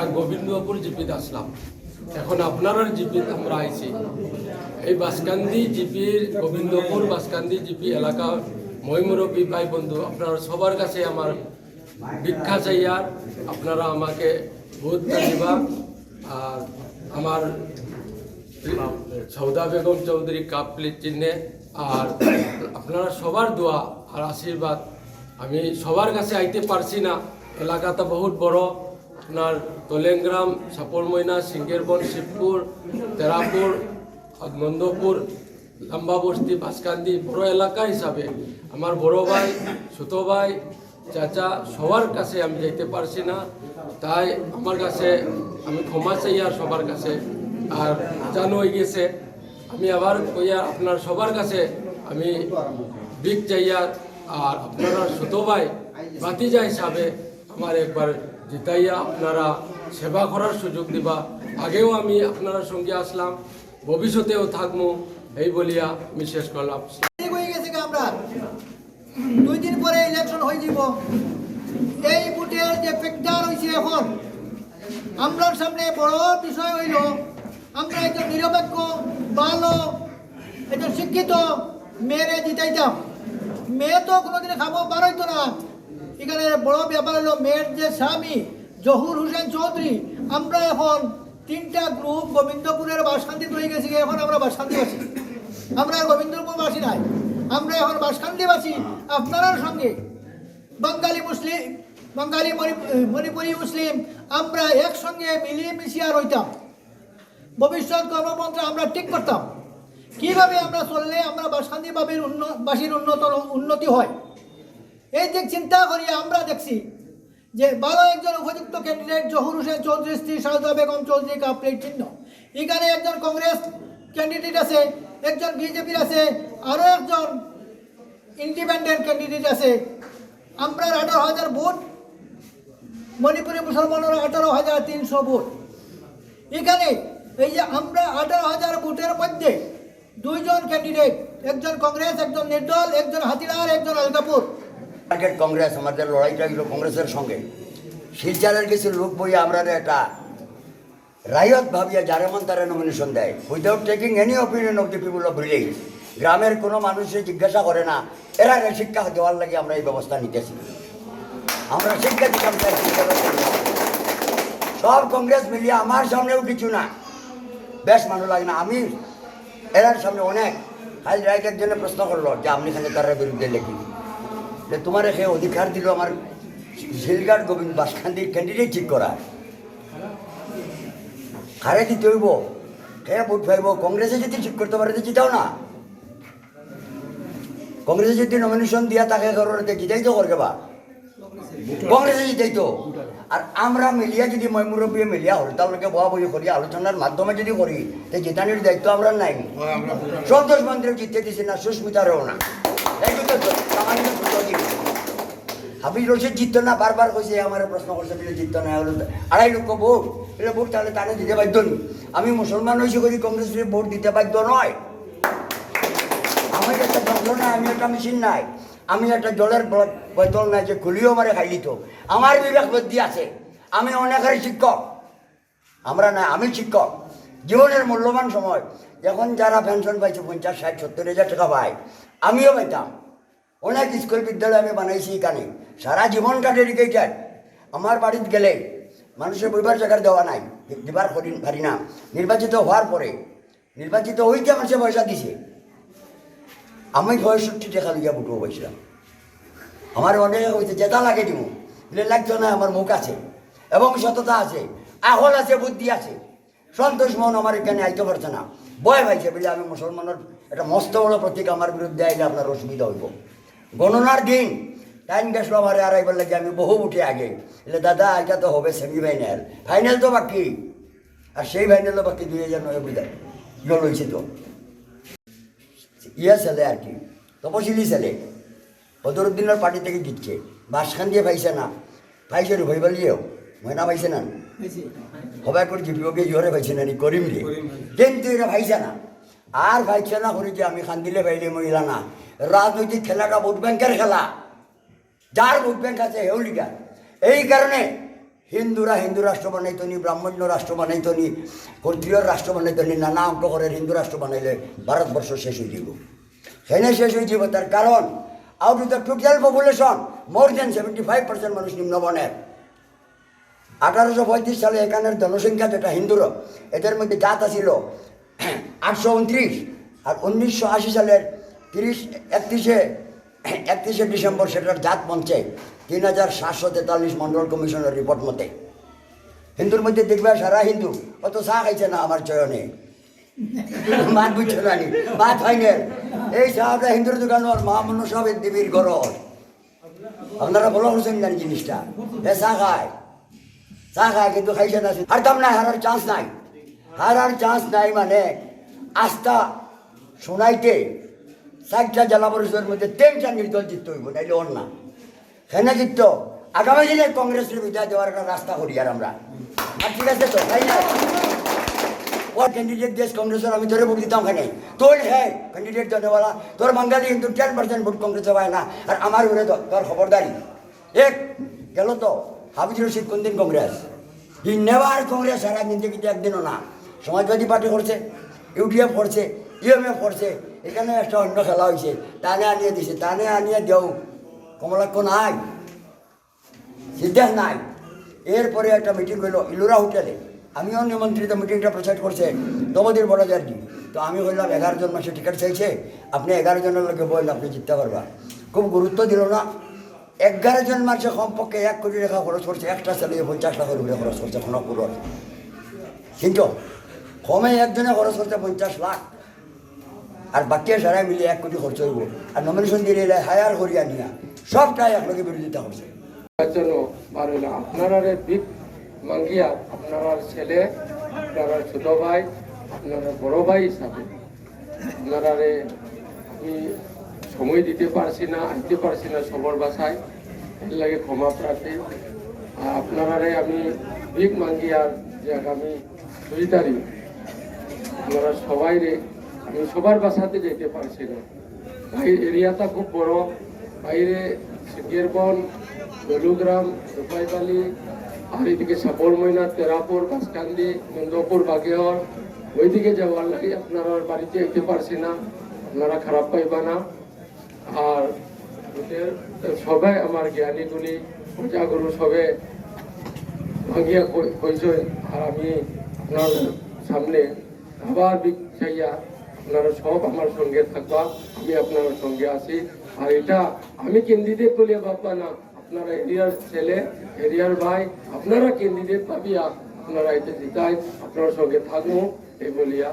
আগে গোবিন্দপুর জিপিতে আসলাম। এখন আপনার জিপিতে আমরা আইছি। এই বাসকান্দি জিপির গোবিন্দপুর বাসকান্দি জিপি এলাকা মহিমুরবী ভাই বন্ধু, আপনার সবার কাছে আমার ভিক্ষা চাইয়ার আপনারা আমাকে ভোট দিবা আর আমার সৌদা বেগম চৌধুরী কাপ প্লেট চিহ্নে, আর আপনারা সবার দোয়া আর আশীর্বাদ আমি সবার কাছে আইতে পারছি না। এলাকাটা বহুত বড়। আপনার তোলেংগ্রাম সাপর ময়না সিঙ্গেরবন, শিবপুর, তেরাপুর নন্দপুর লাম্বা বস্তি বাসকান্দি বড় এলাকা হিসাবে আমার বড় ভাই, ছোট ভাই, চাচা সবার কাছে আমি যেতে পারছি না। তাই আমার কাছে আমি ক্ষমা চাই আর সবার কাছে। আর জানো হয়ে গেছে, আমি আবার কইয়া আপনার সবার কাছে আমি বিগ চাইয়া আর আপনারা ছোট ভাই বাতিজা হিসাবে আমার একবার জিতাইয়া আপনারা সেবা করার সুযোগ দিবা, আগেও আমি আপনার সঙ্গে আসলাম, ভবিষ্যতেও থাকব, এই বলিয়া আমি শেষ করলাম। দুই দিন পরে ইলেকশন হয়ে যাব এই বুটের যে ফ্যাক্টর হয়েছে এখন, আমরার সামনে বড় বিষয় হইল, আমরা একজন নিরপেক্ষ, ভালো, একজন শিক্ষিত মেয়েরে জিতাইতাম। মেয়ে তো কোনোদিনে খাব পারইতো না। এখানে বড় ব্যাপার হলো মেয়ের যে স্বামী, জহুর হোসেন চৌধুরী, আমরা এখন তিনটা গ্রুপ গোবিন্দপুরের বাসকান্দিত তৈরি গেছি, এখন আমরা বাসকান্দিবাসী আমরা আর গোবিন্দপুরবাসী নাই। আমরা এখন বাসকান্দিবাসী আপনার সঙ্গে। বাঙালি মুসলিম, বাঙালি মণি- মণিপুরি মুসলিম, আমরা একসঙ্গে মিলিয়ে মিশিয়ে রইতাম ভবিষ্যৎ কর্মপন্থা আমরা ঠিক করতাম। কীভাবে আমরা চললে আমরা বাসকান্দি বাসীর উন্ন- বাসীর উন্নত উন্নতি হয়? এই যে চিন্তা করি আমরা দেখছি যে ভালো একজন উপযুক্ত ক্যান্ডিডেট জহুর হোসেন চৌধুরী স্ত্রী শারদা বেগম চৌধুরী কাপড়ের চিহ্ন এখানে একজন কংগ্রেস ক্যান্ডিডেট আছে, একজন বিজেপির আছে আরও একজন ইন্ডিপেন্ডেন্ট ক্যান্ডিডেট আছে। আমরা আঠারো হাজার ভোট মণিপুরি মুসলমানের আঠারো হাজার তিনশো ভোট। এখানে এই যে আমরা আঠারো হাজার ভোটের মধ্যে দুইজন ক্যান্ডিডেট একজন কংগ্রেস, একজন নির্দল, একজন হাতিলার একজন আলকাপুর টার্গেট কংগ্রেস আমাদের লড়াইটা হলো কংগ্রেসের সঙ্গে শিলচারের কিছু লোক বই আমরা একটা রায়ত ভাবিয়া যারে মন তারা নমিনেশন দেয়। Without taking any opinion of the people of village গ্রামের কোনো মানুষে জিজ্ঞাসা করে না, এরা শিক্ষা দেওয়ার লাগে আমরা এই ব্যবস্থা নিতেছি। আমরা শিক্ষা দিতাম। সব কংগ্রেস মিলিয়ে আমার সামনেও কিছু না। বেশ ভালো লাগে না। আমি এরার সামনে অনেক। খালি রায়তের জন্য প্রশ্ন করল যে, আপনি খালি তার বিরুদ্ধে লেখি। যে তোমার সে অধিকার দিল আমার শিলগার গোবিন্দ বাসখান্দির ক্যান্ডিডেট ঠিক করা। খারে দিতে হইব? খেয়ে ভোট পাইব? কংগ্রেসে যদি ঠিক করতে পারে তো জিতাও না। কংগ্রেসে যদি নমিনেশন দিয়া তাকে কারণে জিতাই তো করবে বা কংগ্রেসে জিতাই তো আর আমরা মিলিয়া যদি মই মুরব্বী মিলিয়া হরতালকে বয়া বই করি আলোচনার মাধ্যমে যদি করি তো জিতানির দায়িত্ব আমরা নাই। সন্তোষ মন্দিরে জিততে দিছি না সুস্মিতারও না। হাবিজ রশিদ জিতত না, বারবার কইছে, আমার প্রশ্ন করছে বলে জিতত না হলো আড়াই লক্ষ ভোট। এটা ভোট তাহলে তাহলে দিতে বাধ্য আমি মুসলমান হয়েছি করি, কংগ্রেসের ভোট দিতে বাধ্য নয়। আমার একটা যন্ত্র নাই, আমি একটা মেশিন নাই। আমি একটা জলের বোতল নাই, যে খুলিও মারে খাইলি তো আমার বিবেক বুদ্ধি আছে। আমি অনেকের শিক্ষক। আমরা না, আমি শিক্ষক। জীবনের মূল্যবান সময়। যখন যারা পেনশন পাইছে পঞ্চাশ, ষাট, সত্তর হাজার টাকা পায়, আমিও পাইতাম। অনেক স্কুল, বিদ্যালয় আমি বানাইছি এখানে। সারা জীবনটা ডেডিকেটেড আমার বাড়িতে গেলে মানুষের বইবার জায়গার দেওয়া নাই, দিবার করি পারি না। নির্বাচিত হওয়ার পরে, নির্বাচিত হইতে মানুষের পয়সা দিছে। আমি পঁয়ষট্টি টাকা লিখে বুটবো বলছিলাম আমার অনেক হয়েছে জেতা লাগে দিব বলে লাগতো না, আমার মুখ আছে। এবং সততা আছে, আহল আছে, বুদ্ধি আছে। সন্তোষ মোহন আমার এখানে আইতে পারছে না। ভয় পাইছে, বলে আমি মুসলমানের একটা মস্ত বড় প্রতীক আমার বিরুদ্ধে আইলে আপনার অসুবিধা হইব। গণনার দিন টাইম গেছিল আমার আর আইবার লাগে আমি বহু উঠে আগে। এলে দাদা এটা তো হবে সেমি ফাইনাল ফাইনাল তো বাকি। আর সেই ফাইনালও বাকি দুই হাজার নয় বুঝায় জল হয়েছে তো। ইয়া ছেলে আর কি তপশিলি ছেলে। বদরুদ্দিনের পার্টি থেকে জিতছে। বাসখান দিয়ে পাইছে না। পাইছে রে ভাই বলিও ময়না পাইছে না? সবাই করে জিপিওকে জোরে পাইছে না করিম রে। কিন্তু এরা পাইছে না। আর পাইছে না করি যে আমি খান দিলে পাইলে মহিলা না। রাজনৈতিক খেলাটা ভোট ব্যাংকের খেলা। যার ব্যাংক আছে হেউ লিগা এই কারণে হিন্দুরা হিন্দু রাষ্ট্র বানাইতো নি, ব্রাহ্মণ্য রাষ্ট্র বানাইতো নি, ক্ষত্রিয় রাষ্ট্র বানাইতো নি, নানা করে হিন্দু রাষ্ট্র বানাইলে ভারতবর্ষ শেষ হয়ে যাব সেনে শেষ হয়ে যাব তার কারণ out of the total population more than seventy five percent মানুষ নিম্নবর্ণের আঠারোশো পঁয়ত্রিশ সালে এখানের জনসংখ্যা যেটা হিন্দুর এদের মধ্যে জাত আছিল আটশো উনত্রিশ আর উনিশশো আশি সালের তিরিশ, একত্রিশে একত্রিশে ডিসেম্বর সেটার জাত মঞ্চে তিন হাজার সাতশো তেতাল্লিশ মন্ডল কমিশনের রিপোর্ট মতে। হিন্দুর মধ্যে দেখবে সারা হিন্দু, অত চা খাইছে না আমার চয়নে। মাত বুঝছ না মাত হয় না। এই চাহাটা হিন্দুর দোকান মহামান্য সব দেবীর গরজ আপনারা বলো করছেন না জিনিসটা? এ চা খায়। চা খায় কিন্তু খাইছে না আর দাম নাই, হারার চান্স নাই। হারার চান্স নাই মানে আস্থা শোনাইতে চারটা জেলা পরিষদের মধ্যে তিনটা নির্দল জিততে হইব, নাইলে অন্য না। সেনা জিতত আগামী দিনে কংগ্রেসের দেওয়ার একটা রাস্তা করি আর আমরা। আর ঠিক আছে না? কংগ্রেসের, আমি ধরে ভোট দিতাম তোর হ্যাঁ ক্যান্ডিডেট দেওয়ালা তোর বাঙালি কিন্তু টেন পার্সেন্ট ভোট কংগ্রেসে পায় না, আর আমার ঘুরে তোর খবরদারি। এক, গেল তো হাবিজ রশিদ কোন দিন কংগ্রেস? কংগ্রেস সারা দিন থেকে একদিনও না। সমাজবাদী পার্টি করছে, ইউডিএফ করছে ইউএমএফ করছে, এখানে একটা অন্য খেলা হয়েছে। টানে আনিয়ে দিছে, টানে আনিয়ে দেও। কমলাক্ষ নাই সিদ্ধান্ত নাই। এরপরে একটা মিটিং হইল ইলুরা হোটেলে। আমিও নিমন্ত্রিত মিটিংটা প্রচার করছে দমদির বড়াজারজি তো আমি হইলাম এগারো জন মাসে টিকিট চাইছে। আপনি এগারো জনের লোকে বললেন আপনি জিততে পারবা। খুব গুরুত্ব দিল না। এগারো জন মাসে কমপক্ষে এক কোটি টাকা খরচ করছে। একটা চালিয়ে পঞ্চাশ লাখ রুপে খরচ করছে খনপুরের কিন্তু কমে একজনে খরচ করছে পঞ্চাশ লাখ। আর বাকি সারাই মিলে এক কোটি খরচ হইব আর নমিনেশন দিয়ে এলে হায়ার করিয়া নিয়া। সবটাই একলগে বিরোধিতা হইল আপনারা বিগ মাঙ্গিয়া আপনারা ছেলে আপনারা ছোট ভাই আপনারা বড় ভাই হিসাবে আপনারা আমি সময় দিতে পারছি না, আনতে পারছি না সবর বাসায় এর লাগে ক্ষমা প্রার্থী আর আপনারা আমি বিগ মাঙ্গিয়ার যে আগামী দুই তারিখ আপনারা সবাই রে সবার বাসাতে যেতে পারছি না। ভাই, এরিয়াটা খুব বড়। বাইরে সিঙ্গেরবন বেলুগ্রাম, রূপাইবালি, আর এদিকে সাপর ময়না, তেরাপুর বাসকান্দি নন্দপুর বাগেহর। ওইদিকে যাওয়ার লাগে আপনারা বাড়িতে যেতে পারছি না। আপনারা খারাপ পাইবা না। আর সবাই আমার জ্ঞানী গুণী, প্রজাগুরু সবে ভাঙিয়া কইছে আর আমি আপনার সামনে আবার চাইয়া আপনারা সব আমার সঙ্গে থাকবা, আমি আপনার সঙ্গে আছি। আর এটা আমি ক্যান্ডিডেট বলিয়া ভাববা না, আপনারা এরিয়ার ছেলে, এরিয়ার ভাই, আপনারা ক্যান্ডিডেট পাবিয়া আপনারা এটা জিতাই আপনার সঙ্গে থাকব, এই বলিয়া।